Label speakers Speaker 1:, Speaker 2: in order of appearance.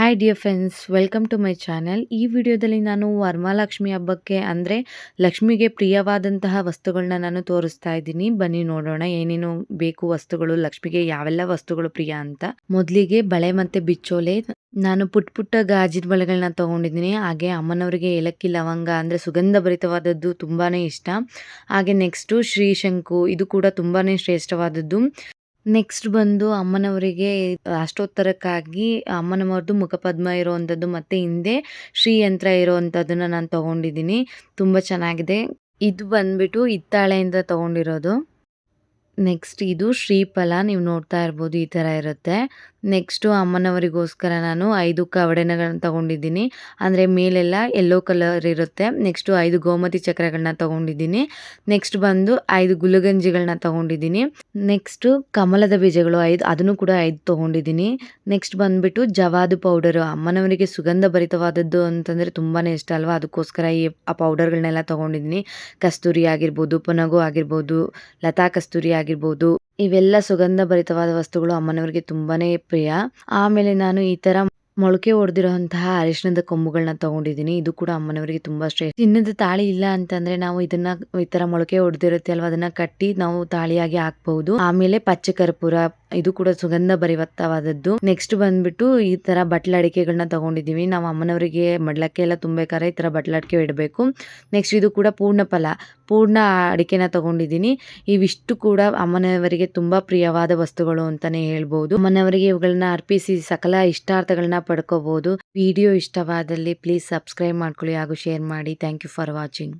Speaker 1: Hi dear friends welcome to my channel ಈ ವಿಡಿಯೋದಲ್ಲಿ ನಾನು ವರಮಹಾಲಕ್ಷ್ಮಿ ಹಬ್ಬಕ್ಕೆ ಅಂದರೆ ಲಕ್ಷ್ಮಿಗೆ ಪ್ರಿಯವಾದಂತಹ ವಸ್ತುಗಳನ್ನ ನಾನು ತೋರಿಸ್ತಾ ಇದ್ದೀನಿ. ಬನ್ನಿ ನೋಡೋಣ ಏನೇನು ಬೇಕು ವಸ್ತುಗಳು, ಲಕ್ಷ್ಮಿಗೆ ಯಾವೆಲ್ಲ ವಸ್ತುಗಳು ಪ್ರಿಯ ಅಂತ. ಮೊದಲಿಗೆ ಬಳೆ ಮತ್ತು ಬಿಚ್ಚೋಲೆ. ನಾನು ಪುಟ್ ಪುಟ್ಟ ಗಾಜಿನ ಬಳೆಗಳನ್ನ ತೊಗೊಂಡಿದ್ದೀನಿ. ಹಾಗೆ ಅಮ್ಮನವರಿಗೆ ಏಲಕ್ಕಿ, ಲವಂಗ ಅಂದರೆ ಸುಗಂಧ ಭರಿತವಾದದ್ದು ತುಂಬಾ ಇಷ್ಟ. ಹಾಗೆ ನೆಕ್ಸ್ಟು ಶ್ರೀಶಂಕು, ಇದು ಕೂಡ ತುಂಬಾ ಶ್ರೇಷ್ಠವಾದದ್ದು. ನೆಕ್ಸ್ಟ್ ಬಂದು ಅಮ್ಮನವರಿಗೆ ಅಷ್ಟೋತ್ತರಕ್ಕಾಗಿ ಅಮ್ಮನವ್ರದ್ದು ಮುಖಪದ್ಮ ಇರೋವಂಥದ್ದು ಮತ್ತು ಹಿಂದೆ ಶ್ರೀಯಂತ್ರ ಇರೋವಂಥದ್ದನ್ನು ನಾನು ತೊಗೊಂಡಿದ್ದೀನಿ. ತುಂಬ ಚೆನ್ನಾಗಿದೆ. ಇದು ಬಂದ್ಬಿಟ್ಟು ಹಿತ್ತಾಳೆಯಿಂದ ತೊಗೊಂಡಿರೋದು. ನೆಕ್ಸ್ಟ್ ಇದು ಶ್ರೀಫಲ, ನೀವು ನೋಡ್ತಾ ಇರ್ಬೋದು ಈ ಥರ ಇರುತ್ತೆ. ನೆಕ್ಸ್ಟು ಅಮ್ಮನವರಿಗೋಸ್ಕರ ನಾನು ಐದು ಕವಡೆನಗಳನ್ನ ತೊಗೊಂಡಿದ್ದೀನಿ. ಅಂದರೆ ಮೇಲೆಲ್ಲ ಎಲ್ಲೋ ಕಲರ್ ಇರುತ್ತೆ. ನೆಕ್ಸ್ಟು ಐದು ಗೋಮತಿ ಚಕ್ರಗಳನ್ನ ತೊಗೊಂಡಿದ್ದೀನಿ. ನೆಕ್ಸ್ಟ್ ಬಂದು ಐದು ಗುಲಗಂಜಿಗಳನ್ನ ತೊಗೊಂಡಿದ್ದೀನಿ. ನೆಕ್ಸ್ಟು ಕಮಲದ ಬೀಜಗಳು ಐದು, ಅದನ್ನು ಕೂಡ ಐದು ತೊಗೊಂಡಿದ್ದೀನಿ. ನೆಕ್ಸ್ಟ್ ಬಂದುಬಿಟ್ಟು ಜವಾದು ಪೌಡರು. ಅಮ್ಮನವರಿಗೆ ಸುಗಂಧ ಭರಿತವಾದದ್ದು ಅಂತಂದರೆ ತುಂಬಾ ಇಷ್ಟ ಅಲ್ವಾ? ಅದಕ್ಕೋಸ್ಕರ ಈ ಆ ಪೌಡರ್ಗಳನ್ನೆಲ್ಲ ತೊಗೊಂಡಿದ್ದೀನಿ. ಕಸ್ತೂರಿ ಆಗಿರ್ಬೋದು, ಪುನಗು ಆಗಿರ್ಬೋದು, ಲತಾ ಕಸ್ತೂರಿ ಆಗಿರ್ಬೋದು ಇವೆಲ್ಲ ಸುಗಂಧ ಭರಿತವಾದ ವಸ್ತುಗಳು ಅಮ್ಮನವರಿಗೆ ತುಂಬಾನೇ ಪ್ರಿಯ. ಆಮೇಲೆ ನಾನು ಈ ತರ ಮೊಳಕೆ ಹೊಡೆದಿರುವಂತಹ ಅರಿಶಿಣದ ಕೊಂಬುಗಳನ್ನ ತಗೊಂಡಿದ್ದೀನಿ. ಇದು ಕೂಡ ಅಮ್ಮನವರಿಗೆ ತುಂಬಾ ಶ್ರೇಷ್ಠ ಚಿನ್ನದ ತಾಳಿ ಇಲ್ಲ ಅಂತಂದ್ರೆ ನಾವು ಇದನ್ನ ಈ ತರ ಮೊಳಕೆ ಹೊಡೆದಿರುತ್ತೆ ಅಲ್ವಾ? ಅದನ್ನ ಕಟ್ಟಿ ನಾವು ತಾಳಿಯಾಗಿ ಹಾಕ್ಬಹುದು. ಆಮೇಲೆ ಪಚ್ಚ ಕರ್ಪೂರ ಇದು ಕೂಡ ಸುಗಂಧ ಭರಿವತ್ತವಾದದ್ದು. ನೆಕ್ಸ್ಟ್ ಬಂದ್ಬಿಟ್ಟು ಈ ತರ ಬಟ್ಲ ಅಡಿಕೆಗಳನ್ನ ತಗೊಂಡಿದೀವಿ ನಾವು ಅಮ್ಮನವರಿಗೆ ಮಡ್ಲಕ್ಕೆ ಎಲ್ಲ ತುಂಬಬೇಕಾದ್ರೆ ಈ ತರ ಬಟ್ಲ ಅಡಿಕೆ ಇಡಬೇಕು. ನೆಕ್ಸ್ಟ್ ಇದು ಕೂಡ ಪೂರ್ಣ ಫಲ, ಪೂರ್ಣ ಅಡಿಕೆನ ತಗೊಂಡಿದ್ದೀನಿ. ಇವಿಷ್ಟು ಕೂಡ ಅಮ್ಮನವರಿಗೆ ತುಂಬಾ ಪ್ರಿಯವಾದ ವಸ್ತುಗಳು ಅಂತಾನೆ ಹೇಳ್ಬೋದು. ಅಮ್ಮನವರಿಗೆ ಇವುಗಳನ್ನ ಅರ್ಪಿಸಿ ಸಕಲ ಇಷ್ಟಾರ್ಥಗಳನ್ನ ಪಡ್ಕೋಬಹುದು ವಿಡಿಯೋ ಇಷ್ಟವಾದಲ್ಲಿ ಪ್ಲೀಸ್ ಸಬ್ಸ್ಕ್ರೈಬ್ ಮಾಡ್ಕೊಳ್ಳಿ ಹಾಗೂ ಶೇರ್ ಮಾಡಿ. Thank you for watching